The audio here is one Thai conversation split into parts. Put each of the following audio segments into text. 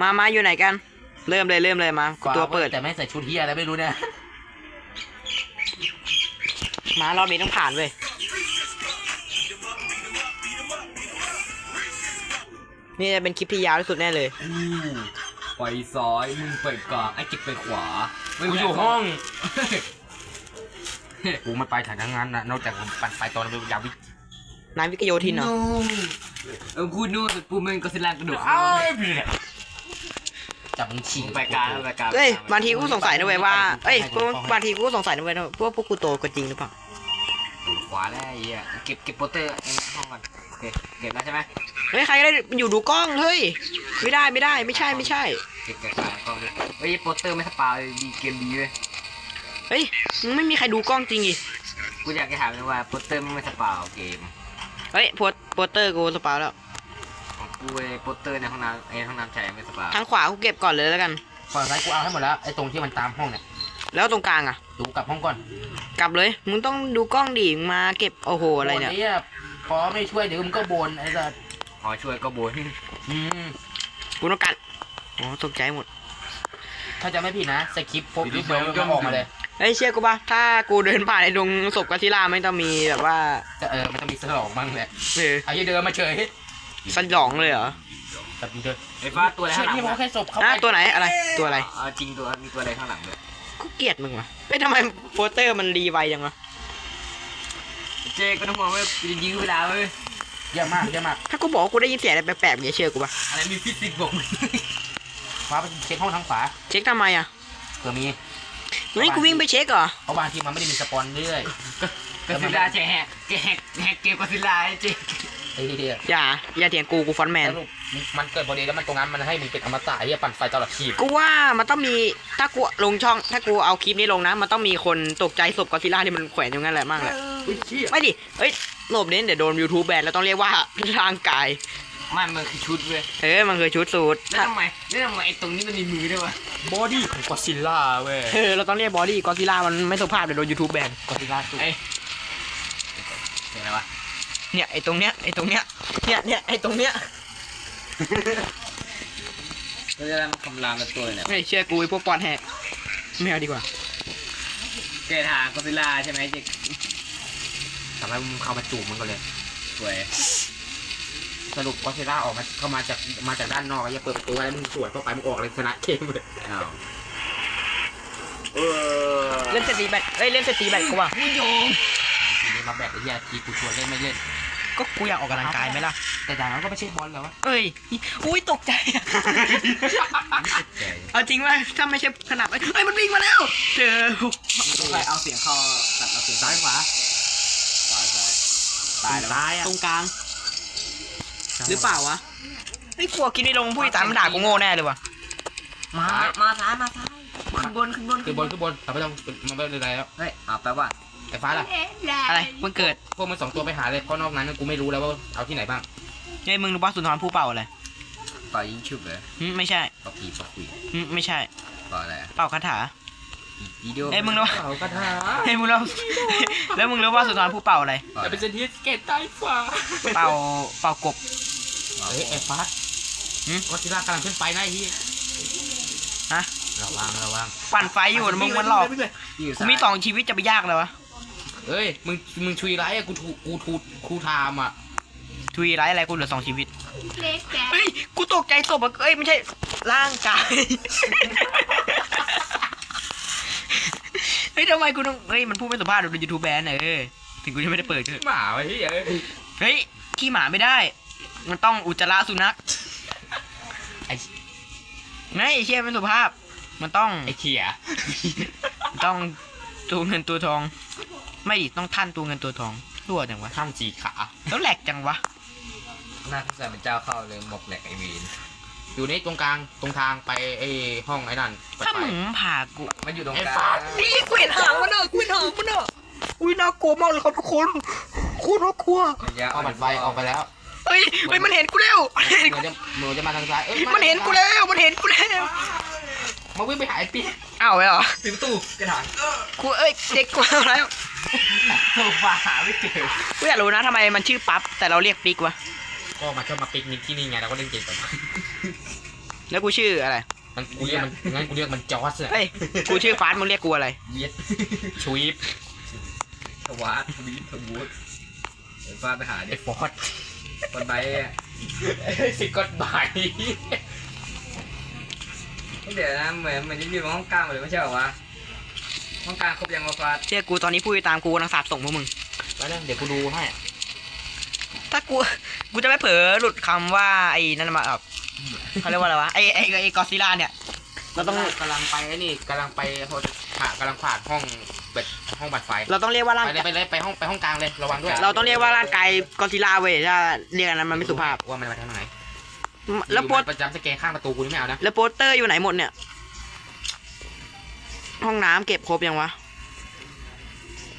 มามาอยู่ไหนกัน เริ่มเลยเริ่มเลยมากูตัวเปิดแต่ไม่ใส่ชุดเฮียอะไรไม่รู้เนี่ยมารอบนี้ต้องผ่านเว้ยนี่จะเป็นคลิปที่ยาวที่สุดแน่เลยไปซ้ายมึงไปกลางไอ้จิกไปขวากูอยู่ห้องกูไม่ไปถ่ายทั้งนั้นนะนอกจากผมปั่นไปตอนยาวินายวิกโยธินเหรอเออพูดนู่นปูมันก็สิลากระโดดเอ้ย จับมึงฉีกไปกลางไปกลางเอ้ยบางทีกูสงสัยนะเว้ยว่าเอ้ยกูบางทีกูก็สงสัยนะเว้ยว่าพวกกูโตกันจริงหรือเปล่าขวาแล้วไอ้เหี้ยเก็บเก็บโปสเตอร์ในห้องก่อนโอเคเก็บแล้วใช่ไหมเฮ้ยใครได้อยู่ดูกล้องเฮ้ยไม่ได้ไม่ได้ไม่ใช่ไม่ใช่เก็บเก็บกลางกล้องด้วยเฮ้ยโปสเตอร์ไม่สปาเลยดีเกมดีเว้ยเฮ้ยมึงไม่มีใครดูกล้องจริงอีกกูอยากจะถามเลยว่าโปสเตอร์มันไม่สปาเกมเฮ้ยโพสโปสเตอร์กูสปาแล้วของ กูไอ้โปสเตอร์ในห้องน้ำไอ้ห้องน้ำชายไม่สปาทางขวากูเก็บก่อนเลยแล้วกัน ฝั่งซ้ายกูเอาให้หมดแล้วไอ้ตรงที่มันตามห้องเนี่ยแล้วตรงกลางอะ ดูกลับห้องก่อนกลับเลยมึงต้องดูกล้องดิมึงมาเก็บโอ้โหอะไรเนี่ยโยพอไม่ช่วยเดี๋ยวมึงก็บ่นไอ้สัสขอช่วยก็บนอืมกูต้องการอ๋อตกใจหมดถ้าจะไม่ผิดนะสคริปต์พบเดี๋ยวมันออกมาเลยเฮ้ยเชื่อกูปะถ้ากูเดินผ่านไอ้ดงศพกัซิล่าไม่ต้องมีแบบว่าจะเออมันต้องมีสลองบ้างแหละเออไอ้เดินมาเฉย สยองเลยเหรอแต่มึงเดินไอ้ฟ้าตัวอะไรเชื่ข้าองหลังที่มันอะแค่ศพเขาอะไปตัวไหนอะไรตัวอะไรเอาจริงตัวมีตัวอะไรข้างหลังด้วยกูเกลียดมึงวะเฮ้ยทำไมโปสเตอร์มันรีไวจังวะเจ๊ก็ต้องห่วงว่าจะยื้อเวลาเว้ยเยอะมากเยอะมากถ้ากูบอกว่ากูได้ยินเสียงอะไรแปลกๆอย่าเชื่อกูปะอะไรมีฟิสิกส์บอกมึงฟ้าไปเช็คห้องทางขวาเช็คทำไมอะเผื่อมีเฮ้ยกูวิ่งไปเช็คเหรอเพราะบางทีมันไม่ได้มีสปอนเรื่อยก็ซิลล่าแจกแหกแจกแหกแหกเกมก็ซิลล่าไอ้เจ๊ ไอ้เดียอย่า อย่าเถียงกูกูฟอนต์แมน สรุปมันเกิดพอดีแล้วมันตรงนั้นมันให้มึงเป็นอมตะไอ้เหี้ยปั่นไฟตลอดชีพกูว่ามันต้องมีถ้ากูลงช่องถ้ากูเอาคลิปนี้ลงนะ มันต้องมีคนตกใจศพกอซิล่าที่มันแขวนอยู่งั้นแหละมั่งแหละอุ้ยเชี่ยไม่ดิเฮ้ยหลบเน้นเดี๋ยวโดน YouTube แบนแล้วต้องเรียกว่าร่างกาย ไม่มันคือชุดเว้ยเออมันคือชุดสูทแล้วทำไมแล้วทำไมไอ้ตรงนี้มันมีมือด้วยวะบอดี้ของกอซิลล่าเว้ยเออเราต้องเรียกบอดี้กอซิล่ามันไม่สุภาพเดี๋ยวโดน YouTube แบนกอซิลล่าสุดไอ้เสียงอะไรวะ เนี่ยไอ้ตรงเนี้ยไอ้ตรงเนี้ยเนี่ยเนี่ยไอ้ตรงเนี้ยเราจะได้มาคำรามกับตัวเนี่ยไม่เชื่อกูไอ้พวกปอนแหกไม่เอาดีกว่าแกทางก็ซิลล่าใช่ไหมเจ๊ทำให้มึงเข้ามาจูบมันก็เลยสวยสรุปกอซิลล่าออกมาเข้ามาจากมาจากด้านนอกไอ้เหี้ยเปิดประตูไว้แล้วมึงสวนเข้าไปมึงออกเลยชนะเกมเลยอ้าวเออเล่นสตีแบตเอ้ยเล่นสตีแบตกูว่ะผู้โยงทีนี้ มาแบกไอ้เหี้ยทีกูชวนเล่นไม่เล่น ก็กูอยากออกกำลังกายไหมล่ะ แต่จากนั้นก็ไม่ใช่บอลแล้ววะเอ้ย อุ้ยตกใจอะเอาจริงว่าถ้าไม่ใช่ขนาดเอ้ยมันวิ่งมาแล้ว เจอใครเอาเสียงเข้าตัดเอาเสียงซ้ายขวาซ้ายซ้ายตายแล้วตายอะตรงกลาง หรือเปล่าวะไอ้ยกลัวกินไม่ลงผู้ติดตามมันด่ากูโง่แน่เลยวะมา มาซ้ายมาซ้ายขึ้นบนขึ้นบนคือบอลคือบอลแต่ไม่ต้องมันไม่เป็นไรแล้ว เฮ้ยเอาแปลว่า แต่ฟ้าล่ะ อะไรมันเกิดพวกมันสองตัวไปหาเลยเพราะนอกนั้นกูไม่รู้แล้วว่าเอาที่ไหนบ้างไอ้ยมึงรู้ป่ะสุนทรภู่เป่าอะไรต่อยยิงชุบเลยหึไม่ใช่ต่อปีต่อคุยหึไม่ใช่ต่ออะไรอะเป่าคาถาอีเดียวเอ้ยมึงรู้เอากระถาเฮ้ยมึงรู้แล้วมึงรู้ว่าสุนทรภู่เป่าอะไรต่อแต่อะไรเป็นเซนทิสเกตใต้ฟ้าเป่าเป่ากบเฮ้ยไอ้ฟ้าหืมก็ซิล่ากำลังขึ้นไปนะไอ้ที่ฮะระวังระวังปั่นไฟอยู่นะมึงมันหลอกอยู่กูซ้ายมีสองชีวิตจะไปยากเลยวะ เฮ้ย มึง มึงชุยไรอะกูถูกูถูกูทามอะทุยไรอะไรกูเหลือสองชีวิต เล็กแกเฮ้ย กูตกใจศพอะเอ้ย ไม่ใช่ ร่างกาย เฮ้ยทำไมกูต้อง เฮ้ย มันพูดไม่สุภาพเดี๋ยวโดนยูทูบแบนเออถึงกูจะไม่ได้เปิดเถอะหมาไอ้ที่เอ้ยเฮ้ย ขี้หมาไม่ได้ มันต้องอุจจาระสุนัขไอ้ไงไอ้เชี่ยไม่สุภาพ มันต้องไอ้เขี่ยมันต้องตัวเงินตัวทอง ไม่ดิต้องท่านตัวเงินตัวทองรั่วจังวะท่านสีขา แล้วแหลกจังวะ หน้าที่ใส่เป็นเจ้าเข้าเลยหมกแหลกไอวีนอยู่นี่ตรงกลางตรงทางไปไอ้ห้องไอ้นั่นไปถ้าไปมึงผ่ากู มันอยู่ตรงไอ้กลาฟ้า งนี่กูเห็นหางมันเนอะกูเห็นหางมันเนอะอุ้ยน่ากลัวมากเลยครับทุกคนโคตรน่ากลัวเอาบัตรไฟออกไปแล้วเฮ้ยเฮ้ยมันเห็นกูแล้วมันเห็นหนูกูจะหนูจะมาทางซ้ายเอ้ยมันเห็นกูแล้วมันเห็นกูแล้วมาวิ่งไปหาไอ้ปี๊อ้าวไปเหรอปิดประตูกระถางกูเอ้ยเด็กกูแล้ว โซฟาหาไม่เจอ กูอยากรู้นะทำไมมันชื่อปั๊บแต่เราเรียกปิ๊กวะ ก็มาชอบมาปิกนิกที่นี่ไงเราก็เล่นเกมกันแล้วกูชื่ออะไร มันกูเรียกมันงั้นกูเรียกมันจอร์สอะเอ้ย กูชื่อฟาสมึงเรียกกูอะไร เย็ดชวีปทวารทวีทวูดเดี๋ยวฟ้าไปหาไอ้เด็กฟอร์ดคนใบอะสิกดบายเดี๋ยวนะเหมือนเหมือนจะอยู่ห้องกลางเลยไม่ใช่เหรอวะ ห้องกลางครบยังวะฟ้าเชื่อกูตอนนี้ผู้ติดตามกูกำลังสาบส่งพวกมึง ไปแล้วเดี๋ยวกูดูให้ถ้ากู กูจะไม่เผลอหลุดคำว่าไอ้นั่นมาแบบเขาเรียกว่าอะไรวะ ไอ้ไอ้ไอ้กอซิล่าเนี่ย เราต้อง กำลังไปไอ้นี่กำลังไปผ่ากำลังผ่านห้องเปิดห้องบัดไฟเราต้องเรียกว่าร่างไปเลยไปเลยไปห้องไปห้องกลางเลยระวังด้วยเราต้องเรียกว่าร่างกายกอซิล่าเว้ยถ้าเรียกอันนั้นมันไม่สุภาพว่ามันมาทางไหนแล้วโปอสยู่มันประจำสแกนข้างประตูกูนี่ไม่เอานะแล้วโปสเตอร์อยู่ไหนหมดเนี่ย ห้องน้ำเก็บครบยังวะ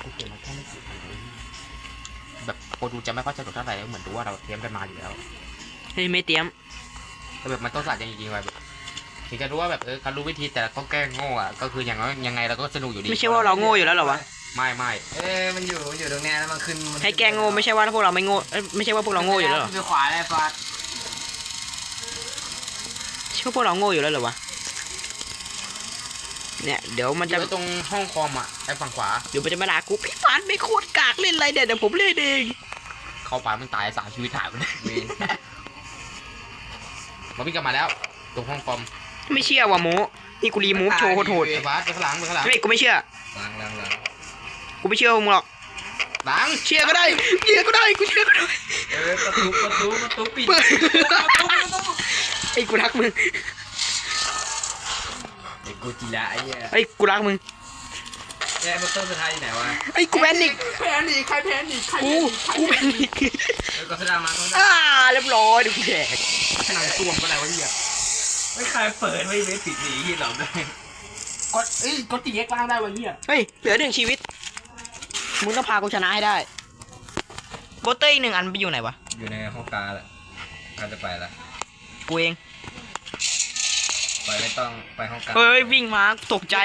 กูเก็บมาแค่ไม่กี่อันเองแบบโปรดูจะไม่ค่อยสนุกเท่าไหร่เหมือนรู้ว่าเราเตรียมกันมาอยู่แล้วเฮ้ยไม่เตรียมแต่แบบมันต้องสาดจริงๆไปแบบถึงจะรู้ว่าแบบเออเขารู้วิธีแต่ก็แกล้งโง่อะก็คืออย่างน้อยยังไงเราก็สนุกอยู่ดีไม่ใช่ว่าเราโง่อยู่แล้วเหรอวะไม่ไม่เอ้ยมันอยู่มันอยู่ตรงเนี้ยแล้วมันขึ้นมันให้แกล้งโง่ไม่ใช่ว่าพวกเราไม่โง่เอ้ยไม่ใช่ว่าพวกเราโง่อยู่แล้วเหรอขึ้นไปขวาเลยฟ้าใช่ว่าพวกเราโง่อยู่แล้วเหรอวะ เนี่ยเดี๋ยวมันจะจะไปตรงห้องคอมอะไอ้ฝั่งขวา เดี๋ยวมันจะมาด่ากูพี่ฟานไม่โคตรกากเล่นอะไรเนี่ยเดี๋ยวผมเล่นเองเข้าป่ามึงตายสามชีวิตหายไปเลยเวนมาวิ่งกลับมาแล้ว ตรงห้องคอมไม่เชื่อว่ะโมนี่กูรีมูฟโชว์โหดไอ้บาสไปข้างหลังไปข้างหลังๆไม่กูไม่เชื่อ หลังหลังหลังกูไม่เชื่อมึงหรอกหลังเชื่อก็ได้เชื่อก็ได้กูเชื่อก็ได้เออประตูประตูประตูปิดเปิดไอ้กูรักมึง ไอ้กูจีละไอ้เหี้ยไอ้กูรักมึงแย่ประตูสุดท้ายอยู่ไหนวะไอ้กูแพนิกแพนิคใครแพนิคใครกูกูแพนิกเออก็แสดงมาเขาอ่าเรียบร้อยเดี๋ยวกูแดกขนาดซ่วมก็ได้วะเหี้ยไม่ใครเปิดไม่ไม่ปิดหนีที่เราได้กดเอ้ยกดตีเอ็กซ์ล่างได้วะเหี้ยเฮ้ยเหลือหนึ่งชีวิตมึงต้องพากูชนะให้ได้โบเตอร์อีกหนึ่งอันไปอยู่ไหนวะอยู่ในห้องกลางแหละการจะไปละกูเอง ไปไม่ต้องไปห้องกลางเฮ้ยวิ่งมาตกใจ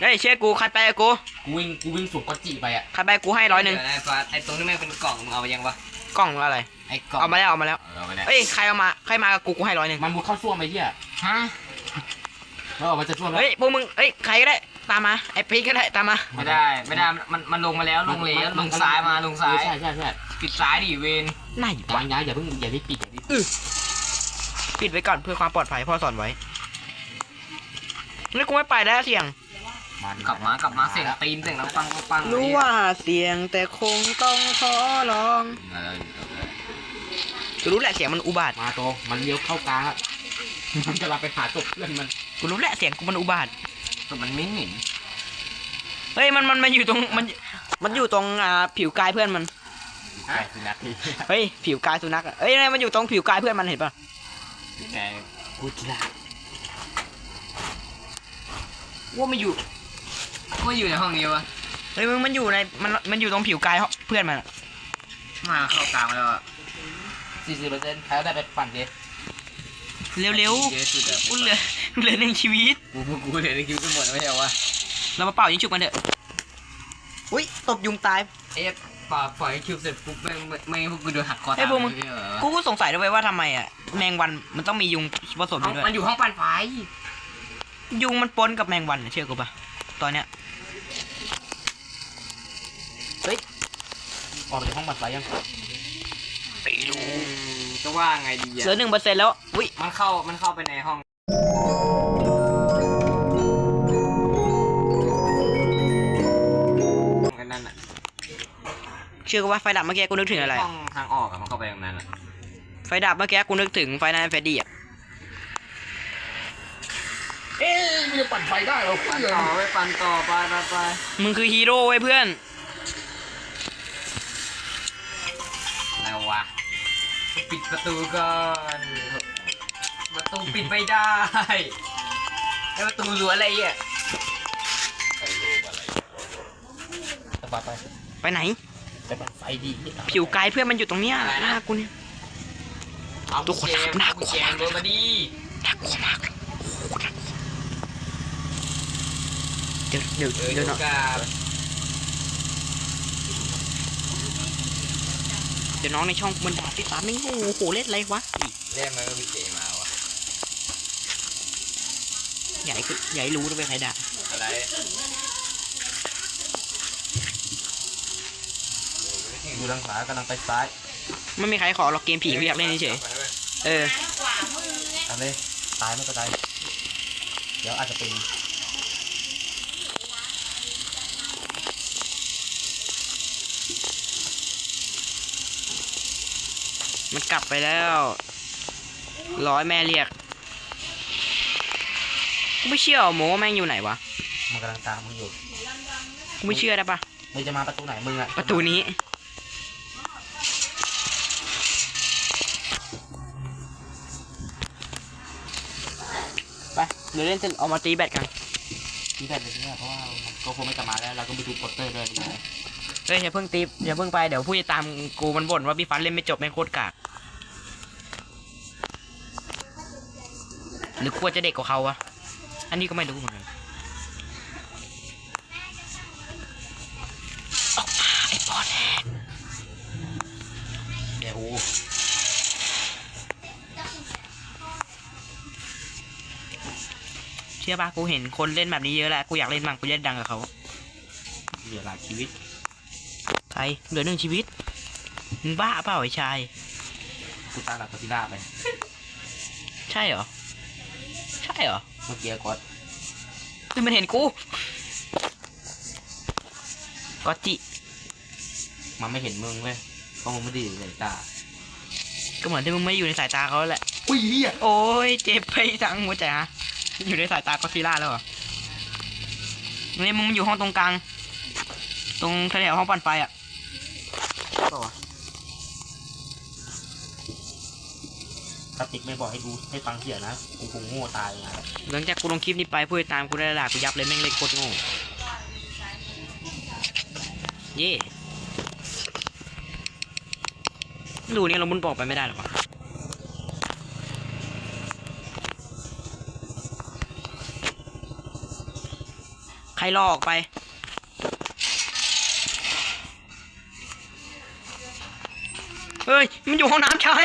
เฮ้ยเชื่อกูใครไปกับกูกูวิ่งกูวิ่งสูงกดจีไปอะใครไปกูให้ร้อยหนึ่งเดี๋วะไอ้ฟ้าไอ้ตรงนี้แม่งเป็นกล่องมึงเอาไปยังวะกล่องอะไรไอ้กล่องเอามาแล้วเอามาแล้วเอาไปแล้วเอ้ยใครเอามาใครมากับกูกูให้ร้อยหนึ่งมันมุดเข้าซ่วมไปเหี้ยฮะแล้วออกมาจะซ่วมแล้วเฮ้ยพวกมึงเอ้ยใครก็ได้ตามมาไอ้พีคก็ได้ตามมาไม่ได้ไม่ได้มันมันลงมาแล้วลงเลยลงซ้ายมาลงซ้ายใช่ใช่ใช่ปิดซ้ายดิเวนไหนวางย้ายอย่าเพิ่งอย่ารีบปิดอย่ารีบ ปิดปิดไว้ก่อนเพื่อความปลอดภัยพ่อสอนไว้แล้วกูไม่ไปแล้วเสียงมันกลับมากลับมาเสียงตีนเสียงน้ำปังปังปังรู้ว่าเสียงแต่คงต้องขอลองกูรู้แหละเสียงมันอุบาท มาโตมันเลี้ยวเข้ากลางอะมันจะรับไปหาศพเพื่อนมันกูรู้แหละเสียงกูมันอุบาท แต่มันไม่เห็นเฮ้ยมันมันมันอยู่ตรงมัน มันอยู่ตรงอ่าผิวกายเพื่อนมันใช่สินะพี่เฮ้ยผิวกายสุนัขอะเอ้ยเนี่ยมันอยู่ตรงผิวกายเพื่อนมันเห็นปะ แต่กูจิลาว่ามันอยู่ก็อยู่ในห้องนี้วะเฮ้ยมึงมันอยู่ในมันมันอยู่ตรงผิวกายเพื่อนมันอะมาเข้ากลางมาแล้วอะสี่สิบเปอร์เซ็นต์ใครก็ได้ไปปั่นดิเร็วเยอะสุดอะๆกูเหลือเหลือหนึ่งชีวิต กูพวกกูเหลือในคิวกันหมดไม่ใช่เหรอวะเรามาเป่ายิงฉุบกันเถอะอุ้ยตบยุงตาย เอ๊ะ ปาปล่อยคิวเสร็จปุ๊บไม่ไม่ไม่พวกกูโดนหักคอเฮ้ตายพวกมึงไม่ใช่เหรอกูก็สงสัยด้วยว่าทำไมอะแมงวันมันต้องมียุงผสมอเอ้ายู่ด้วยมันอยู่ห้องปั่นไฟยุงมันปนกับแมงวันน่ะเชื่อกูปะตอนเนี้ยออกจากห้องบัดไฟยังจะว่าไงดีเหลืออะหนึ่งเปอร์เซ็นต์แล้วอุ้ยมันเข้ามันเข้าไปในห้อง เชื่อกูว่าไฟดับเมื่อกี้กูนึกถึงอะไร ห้องทางออกอะมันเข้าไปตรงนั้นอะไฟดับเมื่อกี้กูนึกถึงไฟนั้นไฟดีอะเอ๊ะมันจะปั่นไฟได้เหรอปั่นต่อไปปั่นต่อไปไปไปมึงคือฮีโร่ไว้ยเพื่อน อะไรวะปิดประตูก่อนประตูปิดไม่ได้แล้วประตูรั้วอะไรอะจะปั่นไป ไปไหน จะปั่นไฟดีผิวกายเพื่อนมันอยู่ตรงเนี้ยหน้ากูเนี่ย เอาทุกคนเจมน่ากลัวเจมโดนมาดีน่ากลัวมากเลยโอ้โหน่ากลัวเดี๋ยวเดี๋ยวเออเดี๋ยวหน่อยกับเดี๋ยวน้องในช่องมันด่าพี่ฟ้าไม่งโง่โหเล่นอะไรวะอีเรียกมันก็มีเจมาวะใหญ่คือใหญ่รู้ด้วยใครด่าอะไร ดูทางขวากำลังไปซ้ายไม่มีใครขอหรอกเกมผีกูอยากเล่นเฉยๆเออเอาเลยตายไม่เป็นไรเดี๋ยวอาจจะเป็นมันกลับไปแล้วร้อยแม่เรียกกูไม่เชื่อหรอโมว่าแม่งอยู่ไหนวะมันกำลังตามมึงอยู่กูไม่เชื่อได้ปะมึงจะมาประตูไหนมึงอะประตูนี้ เดี๋ยวเล่นเสร็จเอามาตีแบตกันที่แบตเลยเนี่ยเพราะว่าก็คงไม่กลับมาแล้วเราก็ไปดูโปสเตอร์ด้วยนะเฮ้ยอย่าเพิ่งตีอย่าเพิ่งไปเดี๋ยวผู้ติดตามกูมันบ่นว่าพี่ฟันเล่นไม่จบแม่งโคตรกากหรือกลัวจะเด็กกว่าเขาวะอันนี้ก็ไม่รู้เหมือนกัน ชื่อปะกูเห็นคนเล่นแบบนี้เยอะแล้วกูอยากเล่นมั่งกูจะได้ดังกับเขาเหลือหลายชีวิตใครเหลือหนึ่งชีวิตมึงบ้าเปล่าไอ้ชายกูตามหลักกอซิล่าไปใช่เหรอใช่เหรอเมื่อกี้ก็เฮ้ยมันเห็นกูก็จิมันไม่เห็นมึงเว้ยเพราะมึงไม่ได้อยู่ในตา ก็เหมือนที่มึงไม่ได้อยู่ในสายตาเขาแหละอุ้ยเหี้ยโอ้ยเจ็บไปทั้งหัวใจฮะ อยู่ในสายตากอดซิลล่าแล้วเหรอนี่มึงอยู่ห้องตรงกลาง ตรงแถวๆห้องปั่นไฟอะใช่ป่าวะถ้าติ๊กไม่บอกให้ดูให้ฟังเสียนะ กูคงโง่ตายไงหลังจากกูลงคลิปนี้ไปผู้ติดตามกูได้ด่ากูยับเลยแม่งเล็กโคตรโง่ เย่ดูเนี่ยเราบุญบอกไปไม่ได้หรอวะ ใครรอออกไป เฮ้ย มันอยู่ห้องน้ำชาย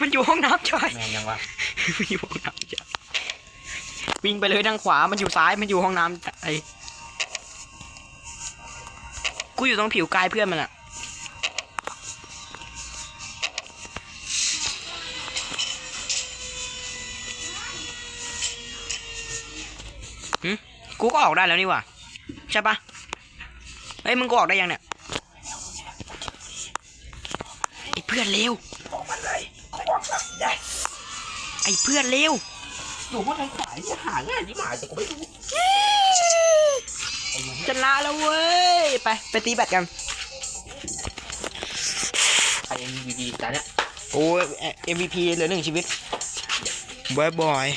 มันอยู่ห้องน้ำชายแม่งยังวะมันอยู่ห้องน้ำชายวิ่งไปเลยทางขวา มันอยู่ซ้าย มันอยู่ห้องน้ำไอ้กูอยู่ตรงผิวกายเพื่อนมันอะ กูก็ออกได้แล้วนี่หว่าใช่ปะเฮ้ยมึงกูออกได้ยังเนี่ยไอ้เพื่อนเลวออกมาเลยออกมาได้ไอ้เพื่อนเลวอยู่ว่าทางขวาจะหาง่ายที่หมายแต่กูไม่รู้ไอ้เหี้ยชนะแล้วเว้ยไปไปตีแบตกันใครยังมีดีๆจ้าเนี่ยโอ้ย MVP เหลือหนึ่งชีวิตบอยบอย